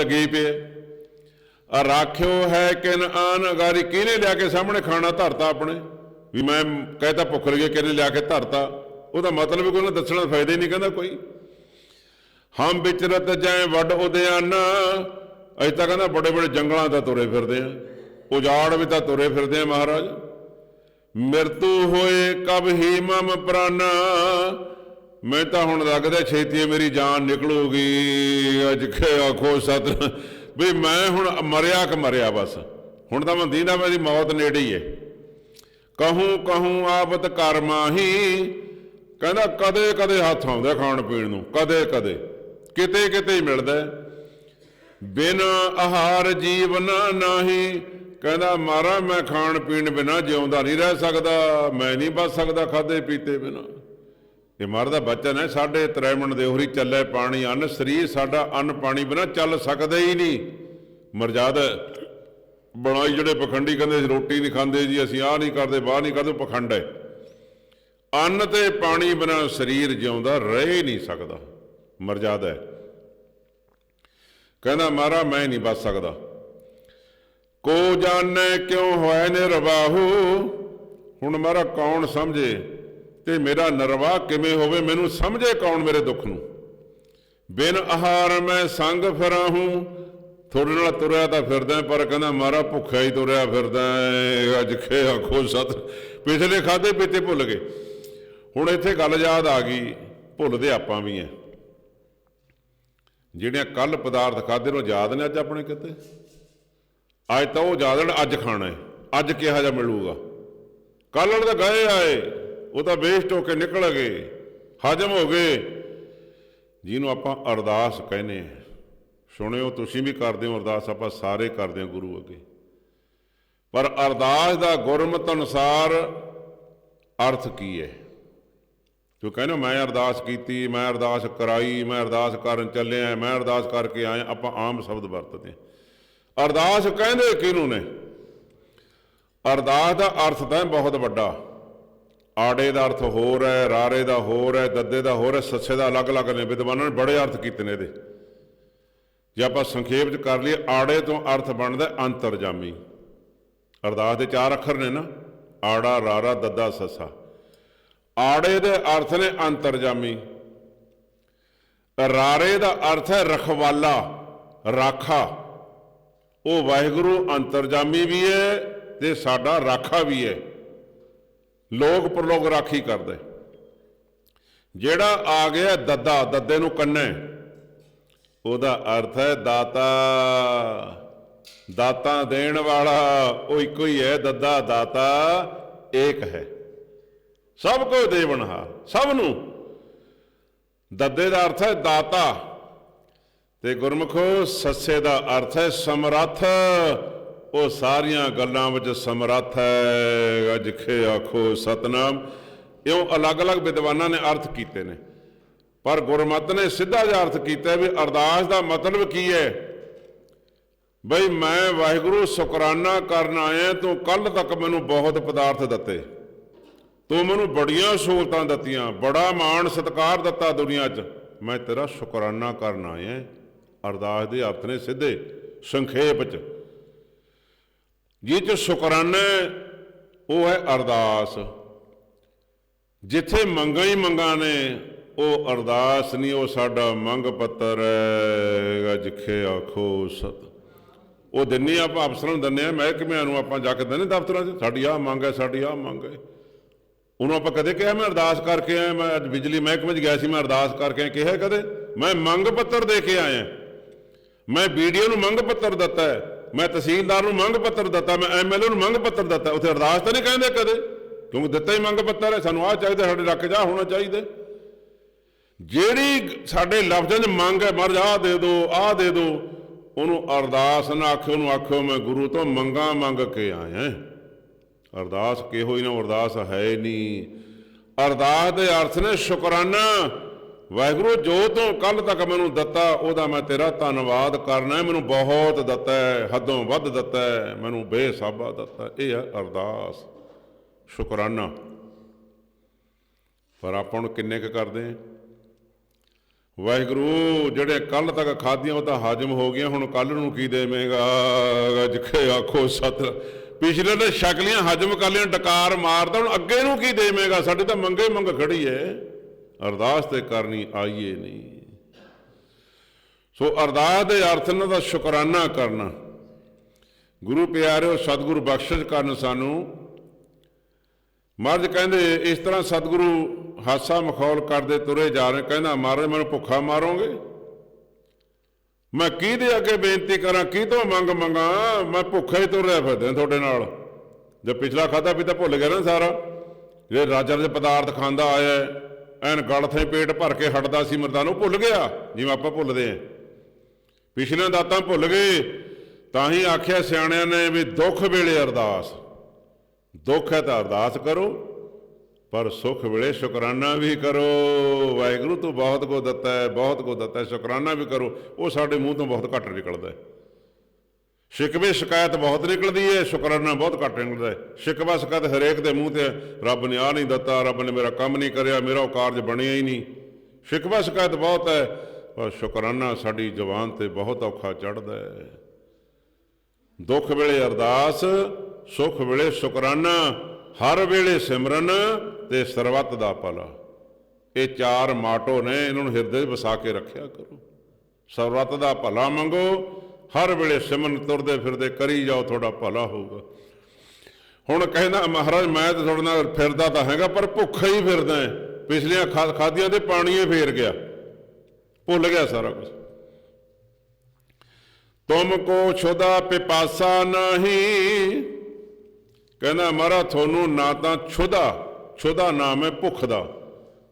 ਲੱਗੀ ਪਏ ਆ ਰਾਖਿਓ ਹੈ ਕਿਨ ਆਨ ਅਗਾਰੀ, ਕਿਹਨੇ ਲਿਆ ਕੇ ਸਾਹਮਣੇ ਖਾਣਾ ਧਰਤਾ ਆਪਣੇ? ਵੀ ਮੈਂ ਕਹਿਤਾ ਭੁੱਖ ਲੱਗੀ ਕਿਹਨੇ ਲਿਆ ਕੇ ਧਰਤਾ? ਉਹਦਾ ਮਤਲਬ ਕੋਈ ਉਹਨੂੰ ਦੱਸਣ ਫਾਇਦਾ ਹੀ ਨਹੀਂ ਕਹਿੰਦਾ ਕੋਈ। ਹਮ ਵਿਚਰਤ ਜੈ ਵੱਡ ਉਦਿਆਨ ਅਜੇ ਤਾਂ ਕਹਿੰਦਾ ਬੜੇ ਬੜੇ ਜੰਗਲਾਂ ਦਾ ਤੁਰੇ ਫਿਰਦੇ ਆ ਉਜਾੜ ਵੀ ਤਾਂ ਤੁਰੇ ਫਿਰਦੇ ਆ ਮਹਾਰਾਜ। ਮਿਰਤੂ ਹੋਏ ਕਬ ਹੀ ਮਮ ਪ੍ਰਾਨਾ। ਮੈਂ ਤਾਂ ਹੁਣ ਲੱਗਦਾ ਛੇਤੀ ਮੇਰੀ ਜਾਨ ਨਿਕਲੂਗੀ। ਅੱਜ ਖੇ ਆਖੋ ਸਤ, ਵੀ ਮੈਂ ਹੁਣ ਮਰਿਆ ਕਿ ਮਰਿਆ ਬਸ। ਹੁਣ ਤਾਂ ਮੈਂ ਦੀਨਾ ਮੇਰੀ ਮੌਤ ਨੇੜੇ ਹੀ ਹੈ ਕਹੂੰ ਕਹੂੰ ਆਬਤ ਕਰਮਾਹੀ ਕਹਿੰਦਾ ਕਦੇ ਕਦੇ ਹੱਥ ਆਉਂਦਾ ਖਾਣ ਪੀਣ ਨੂੰ। ਕਦੇ ਕਦੇ। ਕਿਤੇ ਕਿਤੇ ਹੀ ਮਿਲਦਾ। ਹੈ। ਬਿਨ ਆਹਾਰ ਜੀਵਨ ਨਾਹੀ। ਕਹਿੰਦਾ ਮਾਰਾ, ਮੈਂ ਖਾਣ ਪੀਣ ਬਿਨਾ ਜਿਉਂਦਾ ਨਹੀਂ ਰਹਿ ਸਕਦਾ। ਮੈਂ ਨਹੀਂ ਬਚ ਸਕਦਾ ਖਾਦੇ ਪੀਤੇ ਬਿਨਾ। ਇਹ ਮਰਦਾ ਬਚਨ ਹੈ ਸਾਡੇ ਤ੍ਰੈਮਣ ਦੇ ਉਹਰੀ ਚੱਲੇ ਪਾਣੀ ਅੰਨ, ਸਰੀਰ ਸਾਡਾ ਅੰਨ ਪਾਣੀ ਬਿਨਾ ਚੱਲ ਸਕਦਾ ਹੀ ਨਹੀਂ। ਮਰਜ਼ਾਦਾ ਬਣਾਈ ਜਿਹੜੇ ਪਖੰਡੀ ਕਹਿੰਦੇ ਰੋਟੀ ਨਹੀਂ ਖਾਂਦੇ ਜੀ, ਅਸੀਂ ਆਹ ਨਹੀਂ ਕਰਦੇ, ਬਾਹ ਨਹੀਂ ਕਰਦੇ, ਉਹ ਪਖੰਡ ਹੈ। ਅੰਨ ਤੇ ਪਾਣੀ ਬਿਨਾ ਸਰੀਰ ਜਿਉਂਦਾ ਰਹਿ ਹੀ ਨਹੀਂ ਸਕਦਾ। ਮਰਜ਼ਾਦਾ ਹੈ। ਕਹਿੰਦਾ, ਮਾਰਾ, ਮੈਂ ਨਹੀਂ ਬਚ ਸਕਦਾ। ਕੋ ਜਾਣੈ ਕਿਉ ਨੇ ਨਿਰਵਾਹੂ? ਹੁਣ ਮਾਰਾ ਕੌਣ ਸਮਝੇ? ਤੇ ਮੇਰਾ ਨਰਵਾਹ ਕਿਵੇਂ ਹੋਵੇ ਮੈਨੂੰ ਸਮਝੇ ਕੌਣ ਮੇਰੇ ਦੁੱਖ ਨੂੰ? ਬਿਨ ਆਹਾਰ ਮੈਂ ਸੰਗ ਫਿਰਾਂ ਹੂੰ ਥੋੜੇ ਨਾਲ ਤੁਰਿਆ ਤਾਂ ਫਿਰਦਾ ਪਰ ਕਹਿੰਦਾ, ਮਾਰਾ ਭੁੱਖਾ ਹੀ ਤੁਰਿਆ ਫਿਰਦਾ ਹੈ। ਅੱਜ ਖੇ ਆਖੋ ਸਤ ਪਿਛਲੇ ਖਾਦੇ ਪੀਤੇ ਭੁੱਲ ਗਏ। ਹੁਣ ਇੱਥੇ ਗੱਲ ਯਾਦ ਆ ਗਈ, ਭੁੱਲਦੇ ਆਪਾਂ ਵੀ ਐ। ਜਿਹੜੀਆਂ ਕੱਲ ਪਦਾਰਥ ਖਾਦੇ ਨੂੰ ਯਾਦ ਨੇ ਅੱਜ ਆਪਣੇ ਕਿਤੇ? ਅੱਜ ਤਾਂ ਉਹ ਯਾਦ ਅੱਜ ਖਾਣਾ ਹੈ। ਅੱਜ ਕਿਹਾ ਜਾ ਮਿਲੂਗਾ। ਕੱਲ੍ਹ ਤਾਂ ਗਏ ਆਏ। ਉਹ ਤਾਂ ਵੇਸਟ ਹੋ ਕੇ ਨਿਕਲ ਗਏ, ਹਜਮ ਹੋ ਗਏ। ਜਿਹਨੂੰ ਆਪਾਂ ਅਰਦਾਸ ਕਹਿੰਦੇ ਆ ਸੁਣਿਓ, ਤੁਸੀਂ ਵੀ ਕਰਦੇ ਹੋ ਅਰਦਾਸ, ਆਪਾਂ ਸਾਰੇ ਕਰਦੇ ਹਾਂ ਗੁਰੂ ਅੱਗੇ। ਪਰ ਅਰਦਾਸ ਦਾ ਗੁਰਮਤ ਅਨੁਸਾਰ ਅਰਥ ਕੀ ਹੈ? ਤੂੰ ਕਹਿੰਦਾ ਮੈਂ ਅਰਦਾਸ ਕੀਤੀ, ਮੈਂ ਅਰਦਾਸ ਕਰਾਈ, ਮੈਂ ਅਰਦਾਸ ਕਰਨ ਚੱਲਿਆ, ਮੈਂ ਅਰਦਾਸ ਕਰਕੇ ਆਇਆ, ਆਪਾਂ ਆਮ ਸ਼ਬਦ ਵਰਤਦੇ ਹਾਂ। ਅਰਦਾਸ ਕਹਿੰਦੇ ਕਿਹਨੂੰ ਨੇ? ਅਰਦਾਸ ਦਾ ਅਰਥ ਤਾਂ ਬਹੁਤ ਵੱਡਾ। ਆੜੇ ਦਾ ਅਰਥ ਹੋਰ ਹੈ, ਰਾਰੇ ਦਾ ਹੋਰ ਹੈ, ਦੱਦੇ ਦਾ ਹੋਰ ਹੈ, ਸੱਸੇ ਦਾ ਅਲੱਗ-ਅਲੱਗ ਨੇ। ਵਿਦਵਾਨਾਂ ਨੇ ਬੜੇ ਅਰਥ ਕੀਤੇ ਨੇ ਇਹਦੇ। ਜੇ ਆਪਾਂ ਸੰਖੇਪ ਚ ਕਰ ਲਈਏ, ਆੜੇ ਤੋਂ ਅਰਥ ਬਣਦਾ ਅੰਤਰਜਾਮੀ। ਅਰਦਾਸ ਦੇ ਚਾਰ ਅੱਖਰ ਨੇ ਨਾ, ਆੜਾ, ਰਾਰਾ, ਦੱਦਾ, ਸੱਸਾ। ਆੜੇ ਦੇ ਅਰਥ ਨੇ ਅੰਤਰਜਾਮੀ। ਰਾਰੇ ਦਾ ਅਰਥ ਹੈ ਰਖਵਾਲਾ, ਰਾਖਾ। ਉਹ ਵਾਹਿਗੁਰੂ ਅੰਤਰਜਾਮੀ ਵੀ ਹੈ ਤੇ ਸਾਡਾ ਰਾਖਾ ਵੀ ਹੈ। ਲੋਕ ਪ੍ਰਲੋਕ ਰਾਖੀ ਕਰਦੇ। ਜਿਹੜਾ ਆ ਗਿਆ ਦੱਦਾ, ਦੱਦੇ ਨੂੰ ਕੰਨੇ ਉਹਦਾ ਅਰਥ ਹੈ ਦਾਤਾ। ਦਾਤਾ ਦੇਣ ਵਾਲਾ, ਉਹ ਇੱਕੋ ਹੀ ਹੈ, ਦੱਦਾ, ਦਾਤਾ, ਏਕ ਹੈ। ਸਭ ਕੋ ਦੇਵਨਹਾਰ ਸਭ ਨੂੰ। ਦੱਦੇ ਦਾ ਅਰਥ ਹੈ ਦਾਤਾ। ਤੇ ਗੁਰਮੁਖੋ, ਸੱਸੇ ਦਾ ਅਰਥ ਹੈ ਸਮਰੱਥ। ਉਹ ਸਾਰੀਆਂ ਗੱਲਾਂ ਵਿੱਚ ਸਮਰੱਥ ਹੈ। ਅਜਖੇ ਆਖੋ ਸਤਨਾਮ। ਇਉਂ ਅਲੱਗ-ਅਲੱਗ ਵਿਦਵਾਨਾਂ ਨੇ ਅਰਥ ਕੀਤੇ ਨੇ। ਪਰ ਗੁਰਮਤ ਨੇ ਸਿੱਧਾ ਜਿਹਾ ਅਰਥ ਕੀਤਾ ਵੀ ਅਰਦਾਸ ਦਾ ਮਤਲਬ ਕੀ ਹੈ? ਬਈ ਮੈਂ ਵਾਹਿਗੁਰੂ ਸ਼ੁਕਰਾਨਾ ਕਰਨ ਆਇਆ ਤੂੰ ਕੱਲ ਤੱਕ ਮੈਨੂੰ ਬਹੁਤ ਪਦਾਰਥ ਦਿੱਤੇ। ਤੂੰ ਮੈਨੂੰ ਬੜੀਆਂ ਸਹੂਲਤਾਂ ਦਿੱਤੀਆਂ, ਬੜਾ ਮਾਣ ਸਤਿਕਾਰ ਦਿੱਤਾ ਦੁਨੀਆ 'ਚ। ਮੈਂ ਤੇਰਾ ਸ਼ੁਕਰਾਨਾ ਕਰਨ ਆਇਆ ਅਰਦਾਸ ਦੇ ਅਰਥ ਨੇ ਸਿੱਧੇ ਸੰਖੇਪ 'ਚ। ਜਿਹ 'ਚ ਸ਼ੁਕਰਾਨਾ ਉਹ ਹੈ ਅਰਦਾਸ। ਜਿੱਥੇ ਮੰਗਾਂ ਹੀ ਮੰਗਾਂ ਨੇ, ਉਹ ਅਰਦਾਸ ਨਹੀਂ ਉਹ ਸਾਡਾ ਮੰਗ ਪੱਤਰ ਹੈ ਜਿਖੇ ਆਖੋ ਸਤ। ਉਹ ਦਿੰਨੇ ਆਪਾਂ ਅਫਸਰਾਂ ਨੂੰ ਦਿੰਨੇ ਆ, ਮਹਿਕਮਿਆਂ ਨੂੰ ਆਪਾਂ ਜਾ ਕੇ ਦਿੰਨੇ ਦਫ਼ਤਰਾਂ 'ਚ, ਸਾਡੀ ਆਹ ਮੰਗ ਹੈ, ਸਾਡੀ ਆਹ ਮੰਗ ਹੈ। ਉਹਨੂੰ ਆਪਾਂ ਕਦੇ ਕਿਹਾ, ਮੈਂ ਅਰਦਾਸ ਕਰਕੇ ਆਇਆ, ਮੈਂ ਅੱਜ ਬਿਜਲੀ ਮਹਿਕਮੇ 'ਚ ਗਿਆ ਸੀ, ਮੈਂ ਅਰਦਾਸ ਕਰਕੇ ਆਇਆ, ਕਿਹਾ ਕਦੇ? ਮੈਂ ਮੰਗ ਪੱਤਰ ਦੇ ਕੇ ਆਇਆ। ਮੈਂ ਵੀਡੀਓ ਨੂੰ ਮੰਗ ਪੱਤਰ ਦਿੱਤਾ ਹੈ। ਮੈਂ ਤਹਿਸੀਲਦਾਰ ਨੂੰ ਮੰਗ ਪੱਤਰ ਦਿੱਤਾ, ਮੈਂ ਐਮਐਲਏ ਨੂੰ ਮੰਗ ਪੱਤਰ ਦਿੱਤਾ, ਉੱਥੇ ਅਰਦਾਸ ਤਾਂ ਨਹੀਂ ਕਹਿੰਦੇ ਕਦੇ? ਕਿਉਂਕਿ ਦਿੱਤਾ ਹੀ ਮੰਗ ਪੱਤਰ ਹੈ, ਸਾਨੂੰ ਆਹ ਚਾਹੀਦਾ, ਸਾਡੇ ਇਲਾਕੇ 'ਚ ਹੋਣਾ ਚਾਹੀਦਾ। ਜਿਹੜੀ ਸਾਡੇ ਲਫ਼ਜ਼ਾਂ 'ਚ ਮੰਗ ਹੈ, ਮਰ ਆਹ ਦੇ ਦਿਓ ਆਹ ਦੇ ਦਿਓ ਉਹਨੂੰ ਅਰਦਾਸ ਨਾ ਆਖਿਓ, ਉਹਨੂੰ ਆਖਿਓ, ਮੈਂ ਗੁਰੂ ਤੋਂ ਮੰਗਾ ਮੰਗ ਕੇ ਆਇਆ ਅਰਦਾਸ ਕਿਹੋ ਹੀ ਨਾ, ਅਰਦਾਸ ਹੈ ਨਹੀਂ। ਅਰਦਾਸ ਦੇ ਅਰਥ ਨੇ ਸ਼ੁਕਰਾਨਾ। ਵਾਹਿਗੁਰੂ, ਜੋ ਤੋਂ ਕੱਲ ਤੱਕ ਮੈਨੂੰ ਦਿੱਤਾ, ਉਹਦਾ ਮੈਂ ਤੇਰਾ ਧੰਨਵਾਦ ਕਰਨਾ ਮੈਨੂੰ ਬਹੁਤ ਦਿੱਤਾ ਹੱਦੋਂ ਵੱਧ ਦਿੱਤਾ ਮੈਨੂੰ ਬੇਸਾਬਾ ਦਿੱਤਾ ਇਹ ਹੈ ਅਰਦਾਸ। ਸ਼ੁਕਰਾਨਾ। ਪਰ ਆਪਾਂ ਨੂੰ ਕਿੰਨੇ ਕੁ ਕਰਦੇ ਹਾਂ? ਵਾਹਿਗੁਰੂ, ਜਿਹੜੇ ਕੱਲ ਤੱਕ ਖਾਧੀਆਂ, ਉਹ ਤਾਂ ਹਜਮ ਹੋ ਗਈਆਂ। ਹੁਣ ਕੱਲ ਨੂੰ ਕੀ ਦੇਵੇਂਗਾ? ਜਿਖੇ ਆਖੋ ਸਤ। ਪਿਛਲੇ ਨੇ ਸ਼ਕਲੀਆਂ ਹਜਮ ਕਰ ਲਈਆਂ, ਡਕਾਰ ਮਾਰਦਾ। ਹੁਣ ਅੱਗੇ ਨੂੰ ਕੀ ਦੇਵੇਂਗਾ? ਸਾਡੇ ਤਾਂ ਮੰਗੇ ਮੰਗ ਖੜੀ ਐ ਅਰਦਾਸ ਤੇ ਕਰਨੀ ਆਈਏ ਨਹੀਂ। ਸੋ ਅਰਦਾਸ ਦੇ ਅਰਥ ਇਹਨਾਂ ਦਾ ਸ਼ੁਕਰਾਨਾ ਕਰਨਾ। ਗੁਰੂ ਪਿਆਰਿਓ, ਸਤਿਗੁਰੂ ਬਖਸ਼ਿਸ਼ ਕਰਨ ਸਾਨੂੰ। ਮਹਾਰਾਜ ਕਹਿੰਦੇ, ਇਸ ਤਰ੍ਹਾਂ ਸਤਿਗੁਰੂ ਹਾਸਾ ਮਖੌਲ ਕਰਦੇ ਤੁਰੇ ਜਾ ਰਹੇ, ਕਹਿੰਦਾ, ਮਹਾਰਾਜ, ਮੈਨੂੰ ਭੁੱਖਾ ਮਾਰੋਗੇ? ਮੈਂ ਕਿਹਦੇ ਅੱਗੇ ਬੇਨਤੀ ਕਰਾਂ ਕੀ ਤੋਂ ਮੰਗ ਮੰਗਾ? ਮੈਂ ਭੁੱਖਾ ਹੀ ਤੁਰ ਰਿਹਾ ਫਿਰਦਾ ਤੁਹਾਡੇ ਨਾਲ। ਜੇ ਪਿਛਲਾ ਖਾਦਾ ਪੀਤਾ ਭੁੱਲ ਗਿਆ ਨਾ ਸਾਰਾ, ਜੇ ਰਾਜਾ ਦੇ ਪਦਾਰਥ ਖਾਂਦਾ ਆਇਆ ਐਨ ਗਲਥੇ ਪੇਟ ਭਰ ਕੇ ਹਟਦਾ ਸੀ ਮਰਦਾਂ ਨੂੰ, ਭੁੱਲ ਗਿਆ। ਜਿਵੇਂ ਆਪਾਂ ਭੁੱਲਦੇ ਆਂ। ਪਿਛਲੇ ਦਾਤਾਂ ਭੁੱਲ ਗਏ, ਤਾਂ ਹੀ ਆਖਿਆ ਸਿਆਣਿਆਂ ਨੇ ਵੀ ਦੁੱਖ ਵੇਲੇ ਅਰਦਾਸ। ਦੁੱਖ ਹੈ ਤਾਂ ਅਰਦਾਸ ਕਰੋ, ਪਰ ਸੁੱਖ ਵੇਲੇ ਸ਼ੁਕਰਾਨਾ ਵੀ ਕਰੋ। ਵਾਹਿਗੁਰੂ ਤੂੰ ਬਹੁਤ ਕੋ ਦਿੱਤਾ ਹੈ, ਬਹੁਤ ਕੋ ਦਿੱਤਾ ਹੈ, ਸ਼ੁਕਰਾਨਾ ਵੀ ਕਰੋ। ਉਹ ਸਾਡੇ ਮੂੰਹ ਤੋਂ ਬਹੁਤ ਘੱਟ ਨਿਕਲਦਾ ਹੈ। ਸ਼ਿਕਵੇ ਸ਼ਿਕਾਇਤ ਬਹੁਤ ਨਿਕਲਦੀ ਹੈ ਸ਼ੁਕਰਾਨਾ ਬਹੁਤ ਘੱਟ ਨਿਕਲਦਾ ਹੈ ਸ਼ਿਕਵਾ ਸ਼ਿਕਾਇਤ ਹਰੇਕ ਦੇ ਮੂੰਹ ਤੇ ਹੈ, ਰੱਬ ਨੇ ਆ ਨਹੀਂ ਦਿੱਤਾ ਰੱਬ ਨੇ ਮੇਰਾ ਕੰਮ ਨਹੀਂ ਕਰਿਆ ਮੇਰਾ ਉਹ ਕਾਰਜ ਬਣਿਆ ਹੀ ਨਹੀਂ। ਸ਼ਿਕਵਾ ਸ਼ਿਕਾਇਤ ਬਹੁਤ ਹੈ ਪਰ ਸ਼ੁਕਰਾਨਾ ਸਾਡੀ ਜ਼ੁਬਾਨ ਤੇ ਬਹੁਤ ਔਖਾ ਚੜਦਾ ਹੈ ਦੁੱਖ ਵੇਲੇ ਅਰਦਾਸ ਸੁੱਖ ਵੇਲੇ ਸ਼ੁਕਰਾਨਾ ਹਰ ਵੇਲੇ ਸਿਮਰਨ ਤੇ ਸਰਬੱਤ ਦਾ ਭਲਾ। ਇਹ ਚਾਰ ਮਾਟੋ ਨੇ ਇਹਨਾਂ ਨੂੰ ਹਿਰਦੇ 'ਚ ਵਸਾ ਕੇ ਰੱਖਿਆ ਕਰੋ। ਸਰਬੱਤ ਦਾ ਭਲਾ ਮੰਗੋ ਹਰ ਵੇਲੇ ਸਿਮਨ ਤੁਰਦੇ ਫਿਰਦੇ ਕਰੀ ਜਾਓ, ਤੁਹਾਡਾ ਭਲਾ ਹੋਊਗਾ। ਹੁਣ ਕਹਿੰਦਾ, ਮਹਾਰਾਜ, ਮੈਂ ਤਾਂ ਤੁਹਾਡੇ ਨਾਲ ਫਿਰਦਾ ਤਾਂ ਹੈਗਾ, ਪਰ ਭੁੱਖਾ ਹੀ ਫਿਰਦਾ ਹੈ। ਪਿਛਲੀਆਂ ਖਾ- ਖਾਧੀਆਂ ਤੇ ਪਾਣੀਏ ਫੇਰ ਗਿਆ। ਭੁੱਲ ਗਿਆ ਸਾਰਾ ਕੁਝ ਤੁਮ ਕੋ ਛੁਦਾ ਪਿਪਾਸਾ ਨਹੀਂ। ਕਹਿੰਦਾ ਮਹਾਰਾ ਤੁਹਾਨੂੰ ਨਾ ਤਾਂ ਛੁਦਾ ਛੁਦਾ ਨਾਮ ਹੈ ਭੁੱਖ ਦਾ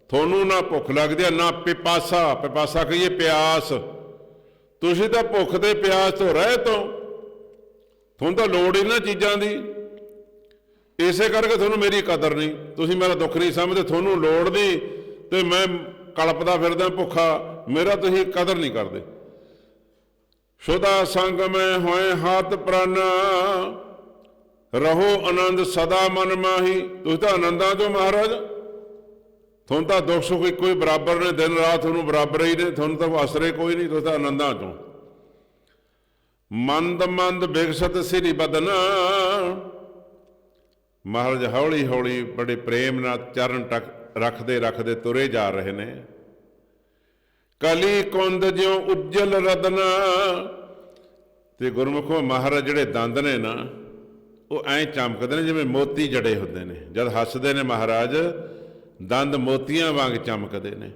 ਤੁਹਾਨੂੰ ਨਾ ਭੁੱਖ ਲੱਗਦੀ ਹੈ ਨਾ ਪਿਪਾਸਾ। ਪਿਪਾਸਾ ਕਹੀਏ ਪਿਆਸ। ਤੁਸੀਂ ਤਾਂ ਭੁੱਖ ਤੇ ਪਿਆਸ ਤੋਂ ਰਹਿ ਤੋਂ ਤੁਹਾਨੂੰ ਤਾਂ ਲੋੜ ਇਹਨਾਂ ਚੀਜ਼ਾਂ ਦੀ। ਇਸੇ ਕਰਕੇ ਤੁਹਾਨੂੰ ਮੇਰੀ ਕਦਰ ਨਹੀਂ। ਤੁਸੀਂ ਮੇਰਾ ਦੁੱਖ ਨਹੀਂ ਸਮਝਦੇ, ਤੁਹਾਨੂੰ ਲੋੜ ਨਹੀਂ ਤੇ ਮੈਂ ਕਲਪਦਾ ਫਿਰਦਾ ਭੁੱਖਾ। ਮੇਰਾ ਤੁਸੀਂ ਕਦਰ ਨਹੀਂ ਕਰਦੇ। ਸ਼ੁਦਾ ਸੰਗ ਮੈਂ ਹੋਏ ਹੱਥ ਪ੍ਰਾਨਾ ਰਹੋ ਆਨੰਦ ਸਦਾ ਮਨ ਮਾਹੀ। ਤੁਸੀਂ ਤਾਂ ਆਨੰਦਾਂ ਚੋਂ ਮਹਾਰਾਜ। ਤੁਹਾਨੂੰ ਤਾਂ ਦੁੱਖ ਸੁੱਖ ਇੱਕੋ ਹੀ, ਬਰਾਬਰ ਨੇ, ਦਿਨ ਰਾਤ ਤੁਹਾਨੂੰ ਬਰਾਬਰ ਹੀ ਨੇ, ਤੁਹਾਨੂੰ ਤਾਂ ਆਸਰੇ ਕੋਈ ਨਹੀਂ, ਤੁਸੀਂ ਤਾਂ ਆਨੰਦਾਂ ਚੋਂ। ਮੰਦ ਮੰਦ ਬਿਗਸਤ ਸਿਰੀ ਬਦਨਾ। ਮਹਾਰਾਜ ਹੌਲੀ ਹੌਲੀ ਬੜੇ ਪ੍ਰੇਮ ਨਾਲ ਚਰਨ ਟਕ ਰੱਖਦੇ ਰੱਖਦੇ ਤੁਰੇ ਜਾ ਰਹੇ ਨੇ। ਕਲੀ ਕੁੰਦ ਜਿਉ ਉੱਜਲ ਰਦਨਾ ਤੇ ਗੁਰਮੁਖੋ ਮਹਾਰਾਜ ਜਿਹੜੇ ਦੰਦ ਨੇ ਨਾ, ਉਹ ਐਂ ਚਮਕਦੇ ਨੇ ਜਿਵੇਂ ਮੋਤੀ ਜੜੇ ਹੁੰਦੇ ਨੇ। ਜਦ ਹੱਸਦੇ ਨੇ ਮਹਾਰਾਜ ਦੰਦ ਮੋਤੀਆਂ ਵਾਂਗ ਚਮਕਦੇ ਨੇ।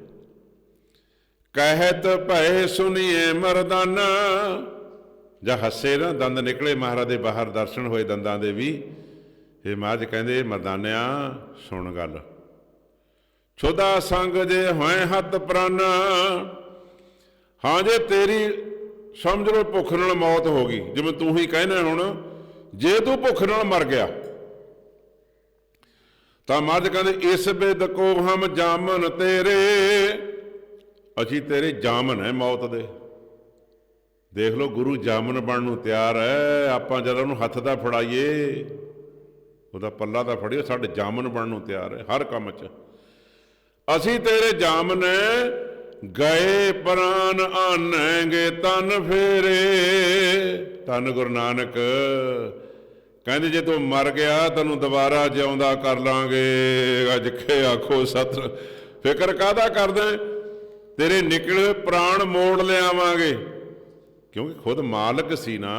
ਕਹਿਤ ਭਏ ਸੁਨੀਏ ਮਰਦਾਨਾ। ਜਾਂ ਹੱਸੇ ਨਾ, ਦੰਦ ਨਿਕਲੇ ਮਹਾਰਾਜ ਦੇ ਬਾਹਰ, ਦਰਸ਼ਨ ਹੋਏ ਦੰਦਾਂ ਦੇ ਵੀ। ਇਹ ਮਹਾਰਾਜ ਕਹਿੰਦੇ, ਮਰਦਾਨਿਆ, ਸੁਣ ਗੱਲ। ਛੁਦਾ ਸੰਗ ਜੇ ਹੋਏ ਹੱਥ ਪ੍ਰਾਨਾ, ਹਾਂ ਜੇ ਤੇਰੀ ਸਮਝ ਲਓ ਭੁੱਖ ਨਾਲ ਮੌਤ ਹੋ ਗਈ। ਜਿਵੇਂ ਤੂੰ ਹੀ ਕਹਿਣਾ ਹੁਣ, ਜੇ ਤੂੰ ਭੁੱਖ ਨਾਲ ਮਰ ਗਿਆ ਤਾਂ ਮਹਾਰਾਜ ਕਹਿੰਦੇ, ਇਸ ਬੇਦ ਕੋ ਹਮ ਜਾਮਨ ਤੇਰੇ। ਅਸੀਂ ਤੇਰੇ ਜਾਮਨ ਹੈ ਮੌਤ ਦੇ। ਦੇਖ ਲਓ, ਗੁਰੂ ਜਾਮਨ ਬਣਨ ਨੂੰ ਤਿਆਰ ਹੈ। ਆਪਾਂ ਜਦ ਉਹਨੂੰ ਹੱਥ ਦਾ ਫੜਾਈਏ, ਉਹਦਾ ਪੱਲਾ ਦਾ ਫੜਿਓ, ਸਾਡੇ ਜਾਮਨ ਬਣਨ ਨੂੰ ਤਿਆਰ ਹੈ, ਹਰ ਕੰਮ 'ਚ। ਅਸੀਂ ਤੇਰੇ ਜਾਮਨ ਗਏ ਪ੍ਰਾਨ ਆਨੇਗੇ ਤਨ ਫੇਰੇ। ਤਨ ਗੁਰੂ ਨਾਨਕ ਕਹਿੰਦੇ ਜੇ ਤੂੰ ਮਰ ਗਿਆ, ਤੈਨੂੰ ਦੁਬਾਰਾ ਜਿਉਂਦਾ ਕਰ ਲਾਂਗੇ। ਅੱਜ ਖੇ ਆਖੋ ਸਤ, ਫਿਕਰ ਕਾਦਾ ਕਰਦਾ ਤੇਰੇ ਨਿਕਲੇ ਪ੍ਰਾਣ ਮੋੜ ਲਿਆਵਾਂਗੇ। ਕਿਉਂਕਿ ਖੁਦ ਮਾਲਕ ਸੀ ਨਾ,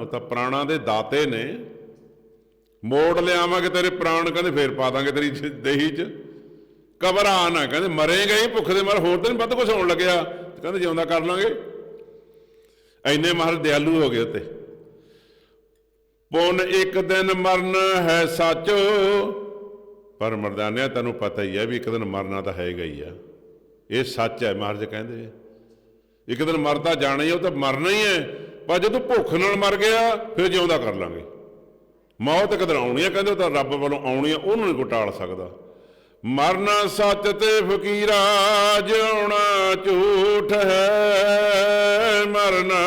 ਉਹ ਤਾਂ ਪ੍ਰਾਣਾਂ ਦੇ ਦਾਤੇ ਨੇ। ਮੋੜ ਲਿਆਵਾਂਗੇ ਤੇਰੇ ਪ੍ਰਾਣ, ਕਹਿੰਦੇ ਫੇਰ ਪਾ ਦਾਂਗੇ ਤੇਰੀ ਦੇਹੀ 'ਚ। ਘਬਰਾ ਨਾ, ਕਹਿੰਦੇ ਮਰੇਗਾ ਹੀ ਭੁੱਖ ਦੇ ਮਰ, ਹੋਰ ਤਾਂ ਨਹੀਂ ਵੱਧ ਕੁਝ ਹੋਣ ਲੱਗਿਆ। ਕਹਿੰਦੇ ਜਿਉਂਦਾ ਕਰ ਲਾਂਗੇ। ਐਨੇ ਮਹਾਰਾਜ ਦਿਆਲੂ ਹੋ ਗਏ ਉੱਤੇ। ਪੁੰਨ ਇੱਕ ਦਿਨ ਮਰਨ ਹੈ ਸੱਚ। ਪਰ ਮਰਦਾਨਿਆ, ਤੈਨੂੰ ਪਤਾ ਹੀ ਹੈ ਵੀ ਇੱਕ ਦਿਨ ਮਰਨਾ ਤਾਂ ਹੈਗਾ ਹੀ ਆ। ਇਹ ਸੱਚ ਹੈ, ਮਹਾਰਾਜ ਕਹਿੰਦੇ ਇੱਕ ਦਿਨ ਮਰਦਾ ਜਾਣਾ ਹੀ ਉਹ ਤਾਂ ਮਰਨਾ ਹੀ ਹੈ। ਪਰ ਜਦੋਂ ਭੁੱਖ ਨਾਲ ਮਰ ਗਿਆ, ਫਿਰ ਜਿਉਂਦਾ ਕਰ ਲਾਂਗੇ। ਮੌਤ ਇੱਕ ਦਿਨ ਆਉਣੀ ਹੈ ਕਹਿੰਦੇ ਉਹ ਤਾਂ ਰੱਬ ਵੱਲੋਂ ਆਉਣੀ ਹੈ ਉਹਨੂੰ ਨਹੀਂ ਕੋਈ ਟਾਲ ਸਕਦਾ। ਮਰਨਾ ਸੱਚ ਤੇ ਫਕੀਰਾ, ਜਿਉਣਾ ਝੂਠ ਹੈ, ਮਰਨਾ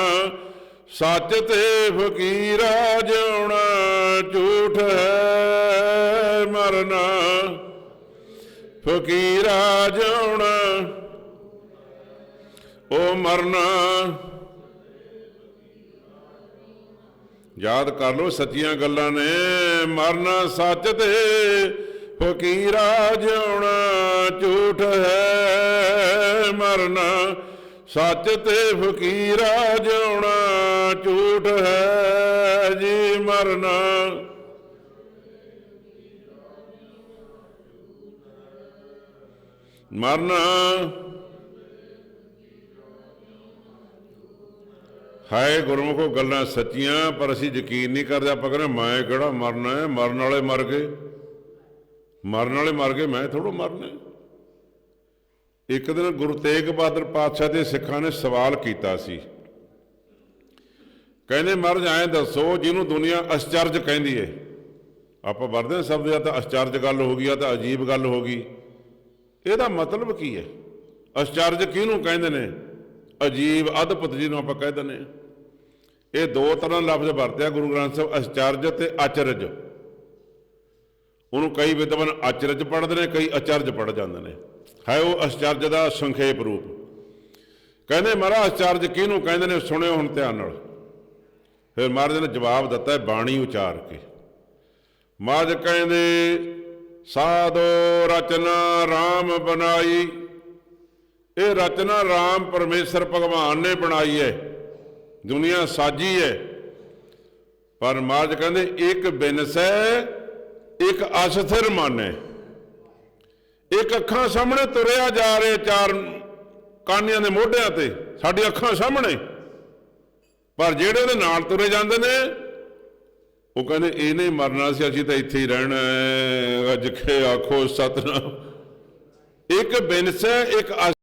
ਸੱਚ ਤੇ ਫਕੀਰਾ ਜਿਉਣਾ ਝੂਠ ਹੈ ਮਰਨਾ। ਫਕੀਰਾ ਜਿਉਣਾ, ਉਹ ਮਰਨਾ। ਯਾਦ ਕਰ ਲਓ ਸੱਚੀਆਂ ਗੱਲਾਂ ਨੇ, ਮਰਨਾ ਸੱਚ ਤੇ ਫਕੀਰਾ ਜਿਉਣਾ, ਝੂਠ ਹੈ ਮਰਨਾ। ਸੱਚ ਤੇ ਫਕੀਰਾ ਜਿਉਣਾ ਝੂਠ ਹੈ ਜੀ ਮਰਨਾ। ਮਰਨਾ। ਹਾਏ, ਗੁਰਮੁਖੋ, ਗੱਲਾਂ ਸੱਚੀਆਂ, ਪਰ ਅਸੀਂ ਯਕੀਨ ਨਹੀਂ ਕਰਦੇ, ਆਪਾਂ ਕਹਿੰਦੇ, ਮੈਂ ਕਿਹੜਾ ਮਰਨਾ ਹੈ? ਮਰਨ ਵਾਲੇ ਮਰ ਗਏ। ਮਰਨ ਵਾਲੇ ਮਰ ਗਏ, ਮੈਂ ਥੋੜੋ ਮਰਨਾ। ਇੱਕ ਦਿਨ ਗੁਰੂ ਤੇਗ ਬਹਾਦਰ ਪਾਤਸ਼ਾਹ ਦੇ ਸਿੱਖਾਂ ਨੇ ਸਵਾਲ ਕੀਤਾ ਸੀ। ਕਹਿੰਦੇ, ਮਹਾਰਾਜ, ਐਂ ਦੱਸੋ, ਜਿਹਨੂੰ ਦੁਨੀਆ ਅਸਚਰਜ ਕਹਿੰਦੀ ਏ। ਆਪਾਂ ਵਰਦੇ ਹਾਂ ਸ਼ਬਦ ਜਾਂ ਤਾਂ ਅਸਚਰਜ ਗੱਲ ਹੋ ਗਈ ਆ, ਤਾਂ ਅਜੀਬ ਗੱਲ ਹੋ ਗਈ। ਇਹਦਾ ਮਤਲਬ ਕੀ ਹੈ ਅਸਚਰਜ ਕਿਹਨੂੰ ਕਹਿੰਦੇ ਨੇ? ਅਜੀਬ, ਅਦਭੁਤ ਜਿਹਨੂੰ ਆਪਾਂ ਕਹਿ ਦਿੰਦੇ ਹਾਂ ਇਹ ਦੋ ਤਰ੍ਹਾਂ ਲਫ਼ਜ਼ ਵਰਤਿਆ ਗੁਰੂ ਗ੍ਰੰਥ ਸਾਹਿਬ, ਅਸਚਰਜ ਤੇ ਅਚਰਜ। ਉਹਨੂੰ ਕਈ ਵਿਦਵਾਨ ਅਚਰਜ ਪੜ੍ਹਦੇ ਨੇ, ਕਈ ਅਚਰਜ ਪੜ੍ਹ ਜਾਂਦੇ ਨੇ। ਹੈ ਉਹ ਅਸਚਰਜ ਦਾ ਸੰਖੇਪ ਰੂਪ। ਕਹਿੰਦੇ ਮਹਾਰਾਜ ਅਸਚਰਜ ਕਿਹਨੂੰ ਕਹਿੰਦੇ ਨੇ ਸੁਣਿਓ ਹੁਣ ਧਿਆਨ ਨਾਲ। ਫਿਰ ਮਹਾਰਾਜ ਨੇ ਜਵਾਬ ਦਿੱਤਾ ਹੈ, ਬਾਣੀ ਉਚਾਰ ਕੇ। ਮਹਾਰਾਜ ਕਹਿੰਦੇ, ਸਾਧੋ ਰਚਨਾ RAM ਬਣਾਈ। ਇਹ ਰਚਨਾ RAM ਪਰਮੇਸ਼ਰ ਭਗਵਾਨ ਨੇ ਬਣਾਈ ਹੈ। ਦੁਨੀਆ ਸਾਜੀ ਹੈ। ਪਰ ਮਹਾਰਾਜ ਕਹਿੰਦੇ, ਇੱਕ ਬਿਨਸ ਹੈ, ਇੱਕ ਅਸਥਿਰ ਮਨ ਹੈ। ਇੱਕ ਅੱਖਾਂ ਸਾਹਮਣੇ ਤੁਰਿਆ ਜਾ ਰਿਹਾ ਚਾਰ ਕਾਨੀਆਂ ਦੇ ਮੋਢਿਆਂ ਤੇ। ਸਾਡੀ ਅੱਖਾਂ ਸਾਹਮਣੇ। ਪਰ ਜਿਹੜੇ ਉਹਦੇ ਨਾਲ ਤੁਰੇ ਜਾਂਦੇ ਨੇ, ਉਹ ਕਹਿੰਦੇ, ਇਹਨੇ ਮਰਨਾ ਸੀ, ਅਸੀਂ ਤਾਂ ਇੱਥੇ ਹੀ ਰਹਿਣਾ ਹੈ। ਅੱਜ ਖੇ ਆਖੋ, ਸਤਨਾਮ। ਇੱਕ ਬਿਨਸ ਹੈ, ਇੱਕ